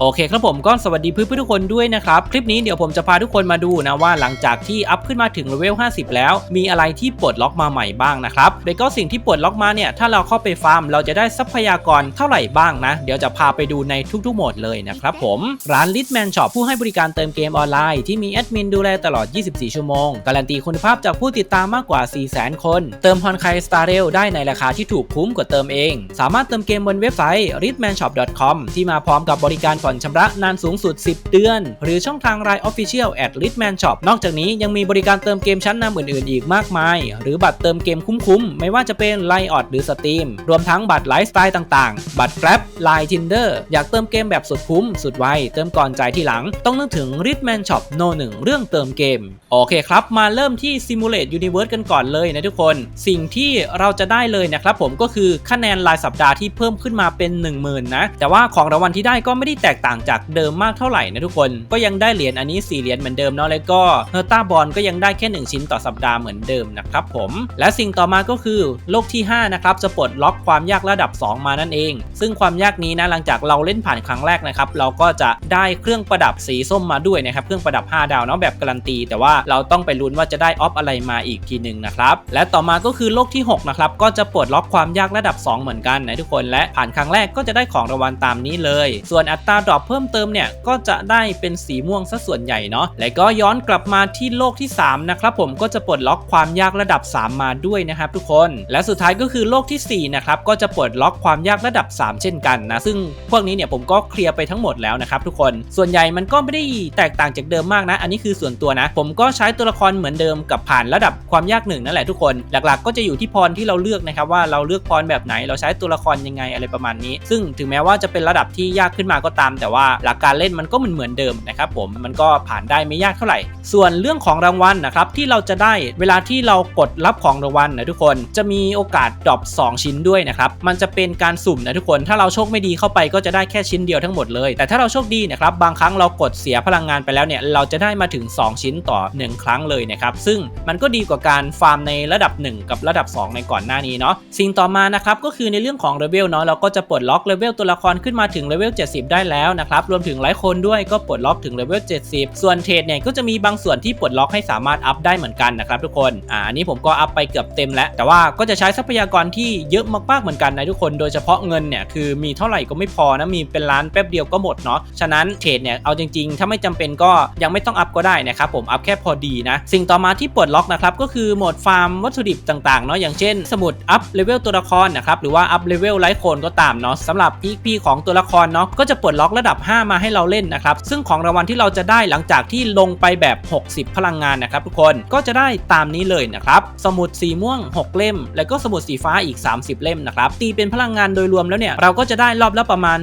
โอเคครับผมก็สวัสดีเพื่อนๆทุกคนด้วยนะครับ คลิปนี้เดี๋ยวผมจะพาทุกคนมาดูนะว่าหลังจากที่อัพขึ้นมาถึงเลเวล 50 แล้ว มีอะไรที่ปลดล็อกมาใหม่บ้างนะครับโดยก็สิ่งที่ปลดล็อกมาเนี่ยถ้าเราเข้าไปฟาร์ม เราจะได้ทรัพยากรเท่าไหร่บ้างนะ เดี๋ยวจะพาไปดูในทุกๆโหมดเลยนะครับผมร้าน Litman Shop ผู้ให้บริการเติมเกมออนไลน์ที่มีแอดมินดูแลตลอด 24 ชั่วโมง การันตีคุณภาพจากผู้ติดตามมากกว่า 400,000 คน เติมฮอนไคสตาร์เรลได้ในราคาที่ถูกคุ้มกว่าเติมเอง สามารถเติมเกมบนเว็บไซต์ litmanshop.com ที่มาพร้อมกับบริการผ่อนชำระนานสูงสุด 10 เดือน หรือช่องทาง Line Official at Litman Shop นอกจากนี้ยังมีบริการเติมเกมชั้นนำอื่นๆ อีกมากมาย หรือบัตรเติมเกมคุ้มๆ ไม่ว่าจะเป็น Line o อดหรือ Steam รวมทั้งบัตรไลฟ์สไตล์ต่างๆ บัตร Grab Line Tinder อยากเติมเกมแบบสุดคุ้ม สุดไวเติมก่อนจ่ายทีหลัง ต้องนึกถึง Litman Shop No 1เรื่องเติมเกม โอเคครับ มาเริ่มที่ Simulate Universe กันก่อนเลยนะทุกคน สิ่งที่เราจะได้เลยนะครับผมก็คือคะแนนรายสัปดาห์ที่เพิ่มขึ้นมาเป็น 10,000นะแต่ว่าของรางวัลที่ได้ก็ไม่ได้แตกต่างจากเดิมมากเท่าไหร่นะทุกคน ก็ยังได้เหรียญอันนี้4เหรียญเหมือนเดิมเนาะแล้วก็เฮอร์ต้าบอลก็ยังได้แค่ 1 ชิ้นต่อสัปดาห์เหมือนเดิมนะครับผม และสิ่งต่อมาก็คือโลกที่ 5 นะครับจะปลดล็อกความยากระดับ 2 มานั่นเอง ซึ่งความยากนี้นะหลังจากเราเล่นผ่านครั้งแรกนะครับเราก็จะได้เครื่องประดับสีส้มมาด้วยนะครับเครื่องประดับ 5 ดาวเนาะแบบการันตี แต่ว่าเราต้องไปลุ้นว่าจะได้ออฟอะไรมาอีกทีหนึ่งนะครับและต่อมาก็คือโลกที่6นะครับก็จะปลดล็อกความยากระดับ 2 เหมือนกันนะทุกคนและผ่านครั้งแรกก็จะได้ของรางวัลตามนี้เลย ส่วนอัตราดรอปเพิ่มเติมเนี่ยก็จะได้เป็นสีม่วงซะส่วนใหญ่เนาะและก็ย้อนกลับมาที่โลกที่3นะครับผมก็จะปลดล็อกความยากระดับ 3 มาด้วยนะครับทุกคนและสุดท้ายก็คือโลกที่4นะครับก็จะปลดล็อกความยากระดับ 3 เช่นกันนะซึ่งพวกนี้เนี่ยผมก็เคลียร์ไปทั้งหมดแล้วนะครับทุกคนส่วนใหญ่มันก็ไม่ได้แตกต่างจากเดิมมากนะ อันนี้คือส่วนตัวนะ ผมก็ใช้ตัวละครเหมือนเดิมกับผ่านระดับความยากหนึ่งนั่นแหละทุกคนหลักๆ ก็จะอยู่ที่พรที่เราเลือกนะครับว่าเราเลือกพรแบบไหนเราใช้ตัวละครยังไงอะไรประมาณนี้ ซึ่งถึงแม้ว่าจะเป็นระดับที่ยากขึ้นมาก็ตามแต่ว่าหลักการเล่นมันก็เหมือนเหมือนเดิมนะครับผมมันก็ผ่านได้ไม่ยากเท่าไหร่ ส่วนเรื่องของรางวัลนะครับที่เราจะได้เวลาที่เรากดรับของรางวัลนะทุกคนจะมีโอกาสดรอป2 ชิ้นด้วยนะครับมันจะเป็นการสุ่มนะทุกคน ถ้าเราโชคไม่ดีเข้าไปก็จะได้แค่ชิ้นเดียวทั้งหมดเลย แต่ถ้าเราโชคดีนะครับบางครั้งเรากดเสียพลังงานไปแล้วเนี่ยเราจะได้มาถึง 2 ชิ้นต่อ 1 ครั้งเลยนะครับซึ่งมันก็ดีกว่าการฟาร์มในระดับ 1 กับระดับ 2 ในก่อนหน้านี้เนาะสิ่งต่อมานะครับก็คือในเรื่องของเลเวลเนาะเราก็จะปลดล็อกเลเวลตัวละครขึ้นมาถึงเลเวล70 ได้แล้วนะครับ รวมถึงหลายคนด้วยก็ปลดล็อกถึงเลเวล 70 ส่วนเทรดเนี่ยก็จะมีบางส่วนที่ปลดล็อกให้สามารถอัพได้เหมือนกันนะครับทุกคน อ่าอันนี้ผมก็อัพไปเกือบเต็มแล้ว แต่ว่าก็จะใช้ทรัพยากรที่เยอะมากๆเหมือนกันนะทุกคน โดยเฉพาะเงินเนี่ยคือมีเท่าไหร่ก็ไม่พอนะ มีเป็นล้านแป๊บเดียวก็หมดเนาะ ฉะนั้นเทรดเนี่ยเอาจริงๆ ถ้าไม่จำเป็นก็ยังไม่ต้องอัพก็ได้นะครับผม อัพแค่พอดีนะ สิ่งต่อมาที่ปลดล็อกนะครับก็คือโหมดฟาร์มวัตถุดิบต่างๆเนาะ อย่างเช่น สมุดอัพเลเวลตัวละครนะครับ หรือว่าอัพเลเวลไลท์โคนก็ตามเนาะสำหรับ EP ของตัวละครเนาะก็จะปลดล็อกระดับ 5 มาให้เราเล่นนะครับซึ่งของรางวัลที่เราจะได้หลังจากที่ลงไปแบบ 60 พลังงานนะครับทุกคนก็จะได้ตามนี้เลยนะครับสมุดสีม่วง 6 เล่ม แล้วก็สมุดสีฟ้าอีก 30 เล่มนะครับตีเป็นพลังงานโดยรวมแล้วเนี่ยเราก็จะได้รอบละประมาณ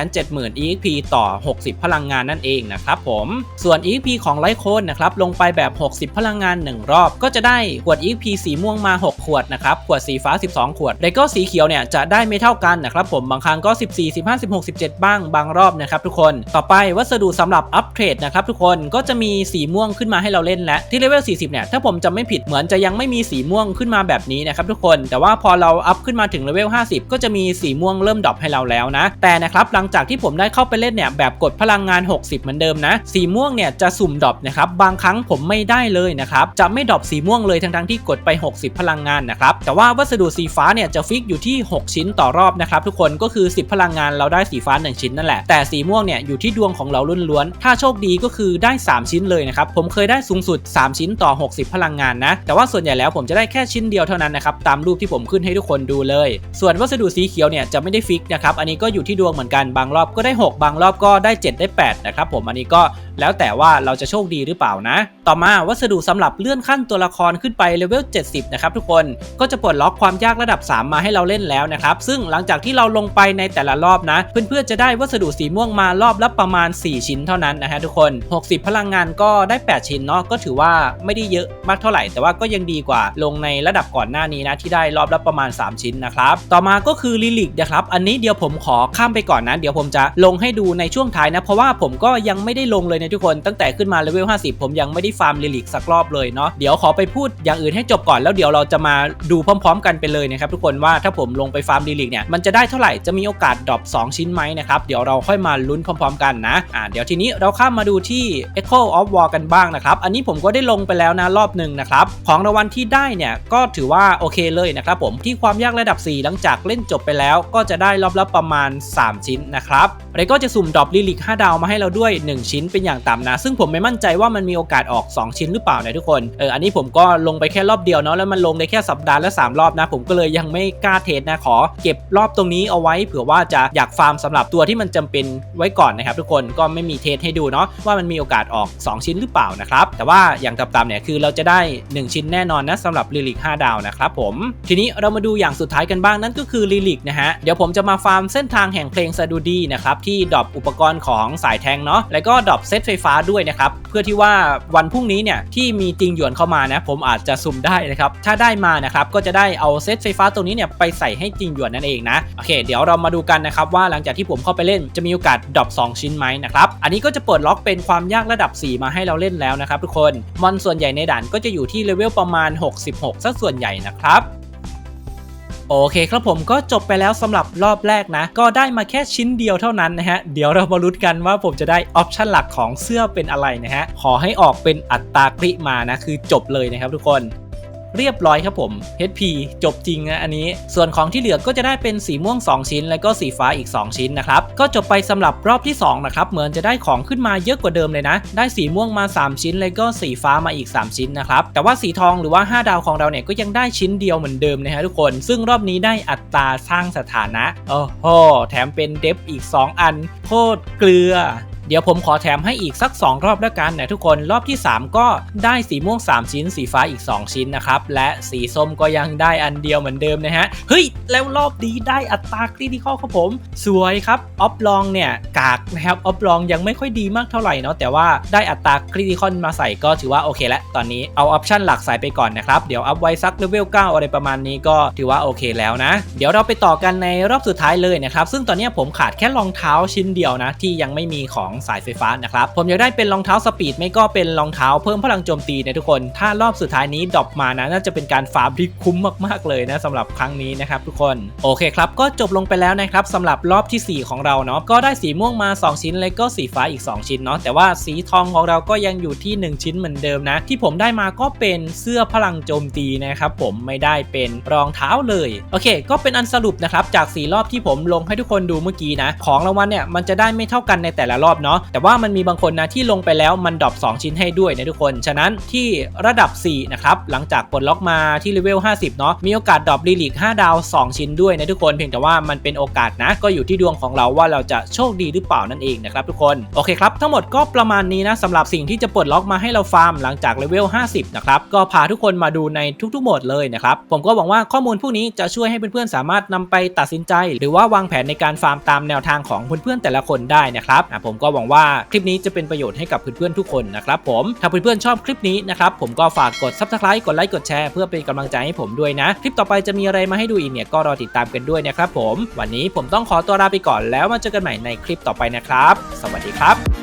270,000 EXP ต่อ 60 พลังงานนั่นเองนะครับผมส่วน EXP ของไลโคนนะครับลงไปแบบ 60 พลังงาน 1 รอบ ก็จะได้ขวด EXP สีม่วงมา 6 ขวดนะครับขวดสีฟ้า 12 ขวดแล้วก็สีเขียวเนี่ยจะได้ไม่เท่ากันนะครับผมบางครั้งก็ 14 15 16 17 บ้างบางรอบนะครับทุกคน ต่อไปวัสดุสำหรับอัปเทรดนะครับทุกคนก็จะมีสีม่วงขึ้นมาให้เราเล่นและที่เลเวล 40 เนี่ย ถ้าผมจำไม่ผิดเหมือนจะยังไม่มีสีม่วงขึ้นมาแบบนี้นะครับทุกคน แต่ว่าพอเราอัพขึ้นมาถึงเลเวล 50 ก็จะมีสีม่วงเริ่มดรอปให้เราแล้วนะ แต่นะครับหลังจากที่ผมได้เข้าไปเล่นเนี่ยแบบกดพลังงาน 60 เหมือนเดิมนะ สีม่วงเนี่ยจะสุ่มดรอปนะครับ บางครั้งผมไม่ได้เลยนะครับ จะไม่ดรอปสีม่วงเลยทั้งๆที่กดไป 60 พลังงานนะครับ แต่ว่าวัสดุสีฟ้าเนี่ยจะฟิกอยู่ที่ 6 ชิ้นต่อรอบนะครับทุกคน ก็คือ 10 พลังงานเราได้สีฟ้า 1 ชิ้นนั่นแหละแต่สีม่วงเนี่ยอยู่ที่ดวงของเราล้วนๆถ้าโชคดีก็คือได้ 3 ชิ้นเลยนะครับผมเคยได้สูงสุด 3 ชิ้นต่อ 60 พลังงานนะ แต่ว่าส่วนใหญ่แล้วผมจะได้แค่ชิ้นเดียวเท่านั้นนะครับตามรูปที่ผมขึ้นให้ทุกคนดูเลย ส่วนวัสดุสีเขียวเนี่ยจะไม่ได้ฟิกนะครับอันนี้ก็อยู่ที่ดวงเหมือนกันบางรอบก็ได้ 6 บางรอบก็ได้ 7 ได้8นะครับผมอันนี้ก็แล้วแต่ว่าเราจะโชคดีหรือเปล่านะ ต่อมาวัสดุสำหรับเลื่อนขั้นตัวละครขึ้นไปเลเวล 70 นะครับทุกคนก็จะปลดล็อกความยากระดับ 3 มาให้เราเล่นแล้วนะครับซึ่งหลังจากที่เราลงไปในแต่ละรอบนะ เพื่อนๆจะได้วัสดุสีม่วงมารอบละประมาณ 4 ชิ้นเท่านั้นนะฮะทุกคน 60 พลังงานก็ได้ 8 ชิ้นเนาะก็ถือว่าไม่ได้เยอะมากเท่าไหร่ แต่ว่าก็ยังดีกว่าลงในระดับก่อนหน้านี้นะที่ได้รอบละประมาณ 3 ชิ้นนะครับต่อมาก็คือลิลิกนะครับอันนี้เดี๋ยวผมขอข้ามไปก่อนนะเดี๋ยวผมจะลงให้ดูในช่วงท้ายนะ เพราะว่าผมก็ยังไม่ได้ลงเลยนะทุกคนตั้งแต่ขึ้นมาเลเวล 50 ผมยังไม่ได้ฟาร์มลิลิกสักรอบเลยเนาะเดี๋ยวขอไปพูดอย่างอื่นให้จบก่อนแล้วเดี๋ยวเราจะมาดูพร้อม ๆ กันไปเลยนะครับทุกคนว่าถ้าผมลงไปฟาร์มลิลิกเนี่ยมันจะได้เท่าไหร่จะมีโอกาสดรอป2ชิ้นไหมนะครับเดี๋ยวเราค่อยมาลุ้นพร้อมๆกันนะอ่าเดี๋ยวทีนี้เราข้ามมาดูที่ Echo of War กันบ้างนะครับ อันนี้ผมก็ได้ลงไปแล้วนะรอบหนึ่งนะครับ ของรางวัลที่ได้เนี่ยก็ถือว่าโอเคเลยนะครับผมที่ความยากระดับ 4 หลังจากเล่นจบไปแล้ว ก็จะได้รอบละประมาณ 3 ชิ้นนะครับแล้วก็จะสุ่มดรอปลิลิก5ดาวมาให้เราด้วย 1 ชิ้นเป็นอย่างต่ำนะ ซึ่งผมไม่มั่นใจว่ามันมีโอกาสออก 2 ชิ้นหรือเปล่านะทุกคนเอออันนี้ผมก็ลงไปแค่รอบเดียวเนาะแล้วมันลงได้แค่สัปดาห์ละ3รอบนะ ผมก็เลยยังไม่กล้าเทสนะขอ เก็บรอบตรงนี้เอาไว้เผื่อว่าจะอยากฟาร์มสำหรับตัวที่มันจำเป็นไว้ก่อนนะครับทุกคนก็ไม่มีเทสให้ดูเนาะว่ามันมีโอกาสออก 2 ชิ้นหรือเปล่านะครับแต่ว่าอย่างต่ำๆเนี่ยคือเราจะได้ 1 ชิ้นแน่นอนนะสำหรับลิลิก5ดาวนะครับผมทีนี้เรามาดูอย่างสุดท้ายกันบ้างนั่นก็คือลิลิกนะฮะเดี๋ยวผมจะมาฟาร์มเส้นทางแห่งเพลงซาดูดีนะครับที่ดรอปอุปกรณ์ของสายแทงเนาะแล้วก็ดรอปเซตไฟฟ้าด้วยนะครับเพื่อที่ว่าวันพรุ่งนี้เนี่ยที่มีจริงหยวนเข้ามานะผมอาจจะสุ่มได้นะครับถ้าได้มานะครับก็จะได้เอาเซตไฟฟ้าตรงนี้เนี่ยไปใส่ให้จริงหยวนนั่นเองนะโอเค เดี๋ยวเรามาดูกันนะครับว่าหลังจากที่ผมเข้าไปเล่นจะมีโอกาสดรอป2 ชิ้นไหมนะครับ อันนี้ก็จะเปิดล็อกเป็นความยากระดับ 4 มาให้เราเล่นแล้วนะครับทุกคน มอนส่วนใหญ่ในด่านก็จะอยู่ที่เลเวลประมาณ 66ซะส่วนใหญ่นะครับโอเคครับผมก็จบไปแล้วสำหรับรอบแรกนะ ก็ได้มาแค่ชิ้นเดียวเท่านั้นนะฮะ เดี๋ยวเรามาลุ้นกันว่าผมจะได้ออปชันหลักของเสื้อเป็นอะไรนะฮะ ขอให้ออกเป็นอัตราคลิมานะ คือจบเลยนะครับทุกคน เรียบร้อยครับผม HP จบจริงนะอันนี้ ส่วนของที่เหลือก็จะได้เป็นสีม่วง 2 ชิ้น แล้วก็สีฟ้าอีก 2 ชิ้นนะครับ ก็จบไปสำหรับรอบที่2นะครับ เหมือนจะได้ของขึ้นมาเยอะกว่าเดิมเลยนะ ได้สีม่วงมา 3 ชิ้น แล้วก็สีฟ้ามาอีก 3 ชิ้นนะครับ แต่ว่าสีทองหรือว่า 5 ดาวของเราเนี่ยก็ยังได้ชิ้นเดียวเหมือนเดิมนะฮะทุกคน ซึ่งรอบนี้ได้อัตราสร้างสถานะ โอ้โห แถมเป็นเดฟอีก 2 อัน โคตรเกลือ เดี๋ยวผมขอแถมให้อีกสัก 2 รอบแล้วกันนะทุกคนรอบที่ 3 ก็ได้สีม่วง 3 ชิ้น สีฟ้าอีก 2 ชิ้นนะครับและสีส้มก็ยังได้อันเดียวเหมือนเดิมนะฮะเฮ้ยแล้วรอบนี้ได้อัตราคริติคอลครับผม สวยครับออฟลองเนี่ยกากนะครับออฟลองยังไม่ค่อยดีมากเท่าไหร่เนาะแต่ว่าได้อัตราคริติคอลมาใส่ก็ถือว่าโอเคแล้วตอนนี้เอาออปชันหลักใส่ไปก่อนนะครับเดี๋ยวอัพไว้สักเลเวล9อะไรประมาณนี้ก็ถือว่าโอเคแล้วนะ เดี๋ยวเราไปต่อกันในรอบสุดท้ายเลยนะครับซึ่งตอนนี้ผมขาดแค่รองเท้าชิ้นเดียวนะที่ยังไม่มีของสายไฟฟ้านะครับ ผมอยากได้เป็นรองเท้าสปีดไม่ก็เป็นรองเท้าเพิ่มพลังโจมตีนะทุกคน ถ้ารอบสุดท้ายนี้ดรอปมานะน่าจะเป็นการฟาร์มที่คุ้มมากๆเลยนะสำหรับครั้งนี้นะครับทุกคนโอเคครับก็จบลงไปแล้วนะครับสำหรับรอบทีสี่4 ของเราเนาะก็ได้สีม่วงมา 2 ชิ้นแล้วก็สีฟ้าอีก 2 ชิ้นเนาะแต่ว่าสีทองของเราก็ยังอยู่ที่ 1 ชิ้นเหมือนเดิมนะ ที่ผมได้มาก็เป็นเสื้อพลังโจมตีนะครับผมไม่ได้เป็นรองเท้าเลยโอเค ก็เป็นอันสรุปนะครับจากสีรอบที่ผมลงให้ทุกคนดูเมื่อกี้นะของรางวัลเนี่ยมันจะได้ไม่เท่ากันในแต่ละรอบเนาะแต่ว่ามันมีบางคนนะที่ลงไปแล้วมันดรอป2 ชิ้นให้ด้วยนะทุกคน ฉะนั้นที่ระดับ 4 นะครับ หลังจากปลดล็อกมาที่เลเวล 50 เนาะมีโอกาสดรอปลีลิก5ดาว 2 ชิ้นด้วยนะทุกคน เพียงแต่ว่ามันเป็นโอกาสนะ ก็อยู่ที่ดวงของเราว่าเราจะโชคดีหรือเปล่านั่นเองนะครับทุกคน โอเคครับ ทั้งหมดก็ประมาณนี้นะสำหรับสิ่งที่จะปลดล็อกมาให้เราฟาร์มหลังจากเลเวล 50 นะครับ ก็พาทุกคนมาดูในทุกๆโหมดเลยนะครับ ผมก็หวังว่าข้อมูลพวกนี้จะช่วยให้เพื่อนๆสามารถนำไปตัดสินใจ หรือว่าวางแผนในการฟาร์มตามแนวทางของเพื่อนๆแต่ละคนได้นะครับผมก็หวังว่าคลิปนี้จะเป็นประโยชน์ให้กับเพื่อนๆทุกคนนะครับผมถ้าเพื่อนๆชอบคลิปนี้นะครับผมก็ฝากกด subscribe กดไลค์กดแชร์เพื่อเป็นกำลังใจให้ผมด้วยนะ คลิปต่อไปจะมีอะไรมาให้ดูอีกเนี่ยก็รอติดตามกันด้วยนะครับผม วันนี้ผมต้องขอตัวลาไปก่อนแล้วมาเจอกันใหม่ในคลิปต่อไปนะครับ สวัสดีครับ